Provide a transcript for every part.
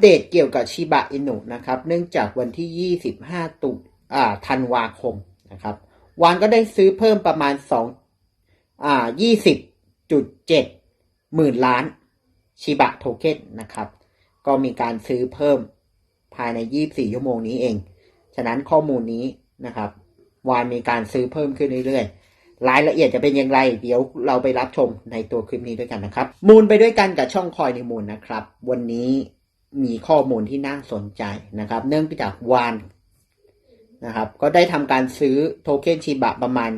เดตเกี่ยวกับชิบะอินุนะครับ เนื่องจากวันที่ 25 ตุอ่าธันวาคมนะครับวานก็ได้ซื้อเพิ่มประมาณ2อ่า20.7 หมื่นล้านชิบะโทเค็นนะครับ ก็มีการซื้อเพิ่มภายใน 24 ชั่วโมงนี้เอง ฉะนั้นข้อมูลนี้นะครับ วานมีการซื้อเพิ่มขึ้นเรื่อยๆ รายละเอียดจะเป็นอย่างไร เดี๋ยวเราไปรับชมในตัวคลิปนี้ด้วยกันนะครับ มูลไปด้วยกันกับช่องคอยในมูลนะครับ วันนี้ มีข้อมูลที่น่าสนใจนะครับ เนื่องจากวานนะครับ ก็ได้ทำการซื้อโทเค็นชิบะประมาณ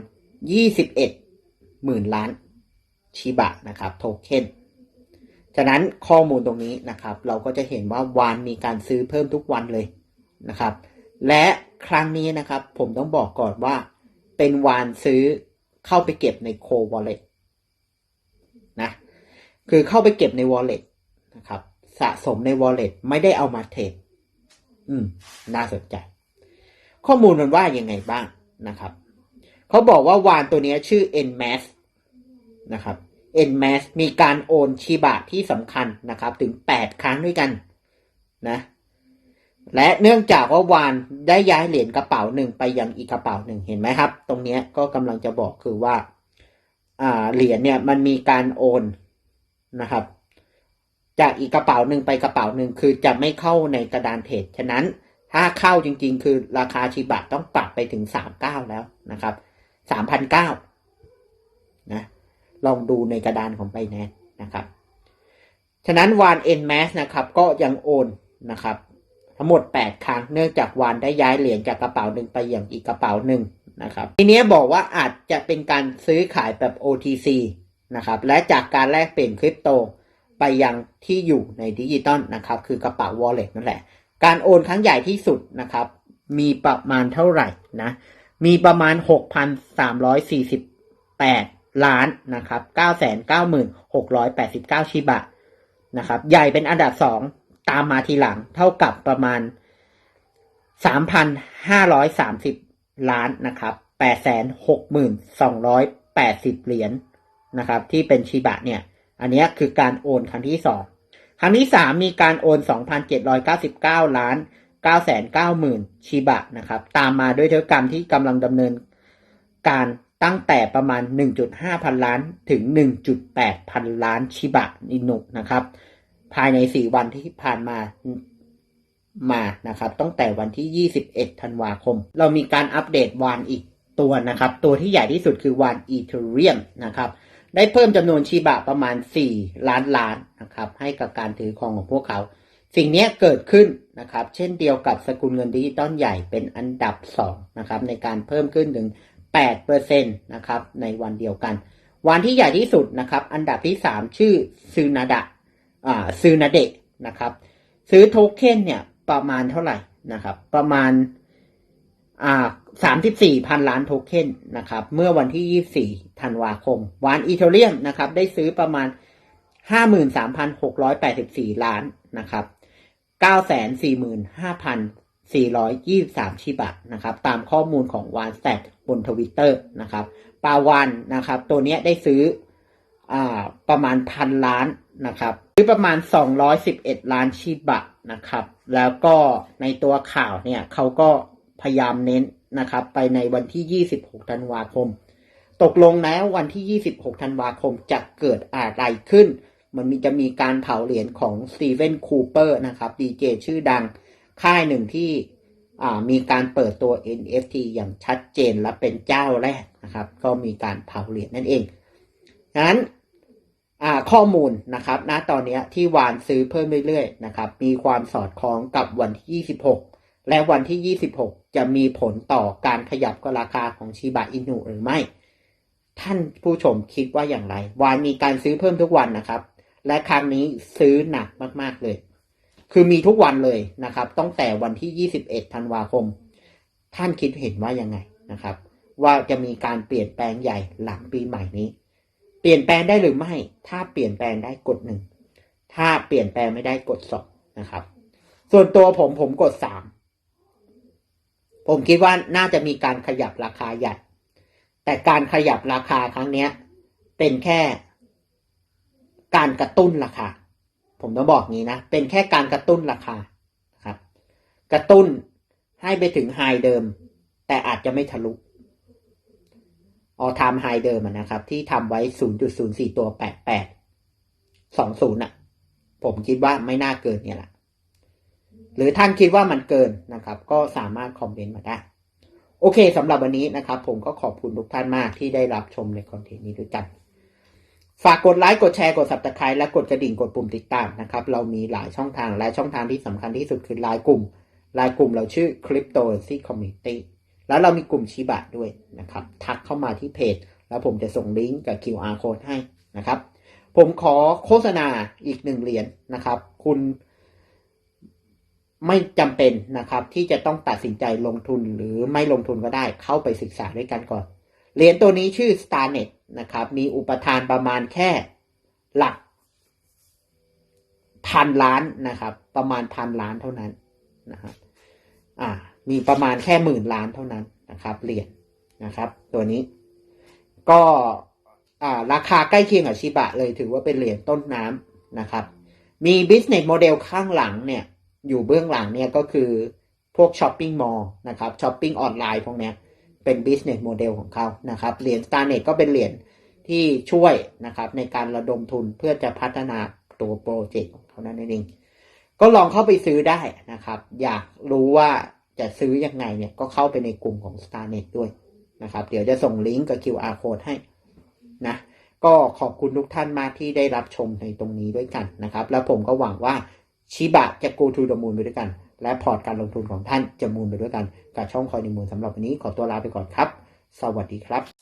21 หมื่นล้านชิบะนะครับโทเค็นฉะนั้นข้อมูลตรงนี้นะครับ เราก็จะเห็นว่าวานมีการซื้อเพิ่มทุกวันเลยนะครับ และครั้งนี้นะครับ ผมต้องบอกก่อนว่า เป็นวานซื้อเข้าไปเก็บในโควอลเล็ตนะคือเข้าไปเก็บในวอลเล็ตนะครับ สะสมในวอลเล็ตไม่ได้เอามาเทรดอืม น่าสนใจ ข้อมูลมันว่ายังไงบ้างนะครับ เขาบอกว่าวานตัวนี้ชื่อ Nmax นะครับ Nmax มีการโอนชิบะที่สำคัญนะครับ ถึง 8 ครั้งด้วยกันนะ และเนื่องจากว่าวานได้ย้ายเหรียญกระเป๋าหนึ่งไปยังอีกกระเป๋าหนึ่งเห็นไหมครับ ตรงนี้ก็กำลังจะบอกคือว่า อ่า เหรียญเนี่ยมันมีการโอนนะครับ จากอีกกระเป๋าหนึ่งไปกระเป๋าหนึ่งคือจะไม่เข้าในกระดานเทรดฉะนั้นถ้าเข้าจริงๆ คือราคาชิบะต้องปรับไปถึงสามเก้าแล้วนะครับสามพันเก้านะลองดูในกระดานของไบแนนนะครับ ฉะนั้นวาน n m a s นะครับก็ยังโอนนะครับ ทั้งหมด 8 ครั้งเนื่องจากวานได้ย้ายเหรียญจากกระเป๋าหนึ่งไปอย่างอีกกระเป๋าหนึ่งนะครับ ทีนี้บอกว่าอาจจะเป็นการซื้อขายแบบ OTC นะครับ และจากการแลกเปลี่ยนคริปโต ไปยังที่อยู่ในดิจิตอลนะครับ คือกระเป๋า wallet นั่นแหละ การโอนครั้งใหญ่ที่สุดนะครับ มีประมาณเท่าไหร่นะ มีประมาณ 6,348 ล้านนะครับ 999,689 ชิบะนะครับ ใหญ่เป็นอันดับสองตามมาทีหลังเท่ากับประมาณ 3,530 ล้านนะครับ 8,62,80 เหรียญนะครับ ที่เป็นชิบะเนี่ย อันนี้คือการโอนครั้งที่สองครั้งที่สามมีการโอน 2,799 ล้าน 990,000 ชิบะนะครับ ตามมาด้วยธุรกรรมที่กำลังดำเนินการตั้งแต่ประมาณ 1.5 พันล้านถึง 1.8 พันล้านชิบะอินุนะครับ ภายใน 4 วันที่ผ่านมามานะครับตั้งแต่วันที่ 21 ธันวาคม เรามีการอัปเดตวานอีกตัวนะครับ ตัวที่ใหญ่ที่สุดคือวานอีเทเรียมนะครับ ได้เพิ่มจำนวนชิบะประมาณ 4 ล้านล้านนะครับให้กับการถือครองของพวกเขา สิ่งนี้เกิดขึ้นนะครับ เช่นเดียวกับสกุลเงินดิจิตอลใหญ่เป็นอันดับ2นะครับในการเพิ่มขึ้นถึง8%นะครับในวันเดียวกัน วันที่ใหญ่ที่สุดนะครับ อันดับที่ 3 ชื่อซูนาดะอ่าซูนาเดะนะครับ ซื้อโทเค็นเนี่ยประมาณเท่าไหร่นะครับ ประมาณอ่า สามสิบสี่พันล้านโทเค็นนะครับ เมื่อวันที่ยี่สี่ธันวาคม วานอีเทเรียมนะครับ ได้ซื้อประมาณห้าหมื่นสามพันหกร้อยแปดสิบสี่ล้านนะครับเก้าแสนสี่หมื่นห้าพันสี่ร้อยยี่สามชิบะนะครับ ตามข้อมูลของวานแตทบนทวิตเตอร์นะครับ ปาวันนะครับ ตัวเนี้ยได้ซื้ออ่าประมาณพันล้านนะครับซื้อประมาณ211ล้านชิบะนะครับ แล้วก็ในตัวข่าวเนี่ยเขาก็พยายามเน้น นะครับ ไปในวันที่ 26 ธันวาคม ตกลงแล้ววันที่ 26 ธันวาคมจะเกิดอะไรขึ้น มันมีจะมีการเผาเหรียญของสตีเวนคูเปอร์นะครับดีเจชื่อดังค่ายหนึ่งที่มีการเปิดตัว NFT อย่างชัดเจนและเป็นเจ้าแรกนะครับ ก็มีการเผาเหรียญนั่นเองดังนั้นข้อมูลนะครับณตอนนี้ที่วานซื้อเพิ่มเรื่อยๆนะครับ มีความสอดคล้องกับวันที่ 26 และวันที่ 26 จะมีผลต่อการขยับราคาของชิบะอินุหรือไม่ ท่านผู้ชมคิดว่าอย่างไร วานมีการซื้อเพิ่มทุกวันนะครับ และครั้งนี้ซื้อหนักมากๆเลย คือมีทุกวันเลยนะครับตั้งแต่วันที่ 21 ธันวาคม ท่านคิดเห็นว่ายังไงนะครับ ว่าจะมีการเปลี่ยนแปลงใหญ่หลังปีใหม่นี้ เปลี่ยนแปลงได้หรือไม่ ถ้าเปลี่ยนแปลงได้กดหนึ่งถ้าเปลี่ยนแปลงไม่ได้กดสองนะครับ ส่วนตัวผมผมกดสาม ผมคิดว่าน่าจะมีการขยับราคาใหญ่แต่การขยับราคาครั้งเนี้ยเป็นแค่การกระตุ้นราคา ผมต้องบอกงี้นะ เป็นแค่การกระตุ้นราคาครับ กระตุ้นให้ไปถึงไฮเดิม แต่อาจจะไม่ทะลุออทามไฮเดิมนะครับ ที่ทำไว้ 0.04 ตัว 88 20อะ ผมคิดว่าไม่น่าเกินเนี่ยแหละ หรือท่านคิดว่ามันเกินนะครับ ก็สามารถคอมเมนต์มาได้ โอเคสำหรับวันนี้นะครับ ผมก็ขอบคุณทุกท่านมากที่ได้รับชมในคอนเทนต์นี้ด้วยกัน ฝากกดไลค์กดแชร์กด subscribe และกดกระดิ่งกดปุ่มติดตามนะครับ เรามีหลายช่องทางและช่องทางที่สำคัญที่สุดคือไลน์กลุ่มไลน์กลุ่มเราชื่อ Crypto c y Community แล้วเรามีกลุ่มชิบะด้วยนะครับ ทักเข้ามาที่เพจ แล้วผมจะส่งลิงก์กับ QR code ให้นะครับ ผมขอโฆษณาอีกหนึ่งเหรียญนะครับ คุณ ไม่จำเป็นนะครับ ที่จะต้องตัดสินใจลงทุนหรือไม่ลงทุนก็ได้เข้าไปศึกษาด้วยกันก่อน เหรียญตัวนี้ชื่อ StarNet นะครับ มีอุปทานประมาณแค่หลักพันล้านนะครับ ประมาณพันล้านเท่านั้นนะครับอ่า มีประมาณแค่หมื่นล้านเท่านั้นนะครับเหรียญนะครับ ตัวนี้ ก็อ่าราคาใกล้เคียงกับชิบะเลยถือว่าเป็นเหรียญต้นน้ำนะครับ มี business model ข้างหลังเนี่ย อยู่เบื้องหลังเนี่ยก็คือพวกช้อปปิ้งมอลล์นะครับช้อปปิ้งออนไลน์พวกเนี้ยเป็น business model ของเขานะครับเหรียญ StarNet ก็เป็นเหรียญที่ช่วยนะครับในการระดมทุนเพื่อจะพัฒนาตัวโปรเจกต์ของเขานั่นเองก็ลองเข้าไปซื้อได้นะครับ อยากรู้ว่าจะซื้อยังไงเนี่ยก็เข้าไปในกลุ่มของ StarNet ด้วยนะครับ เดี๋ยวจะส่งลิงก์กับ QR code ให้นะก็ขอบคุณทุกท่านมากที่ได้รับชมในตรงนี้ด้วยกันนะครับ แล้วผมก็หวังว่า ชิบะจะกูทูดมูลไปด้วยกัน และพอร์ตการลงทุนของท่านจะมูลไปด้วยกัน กับช่องคอยนิมูลสำหรับวันนี้ขอตัวลาไปก่อนครับ สวัสดีครับ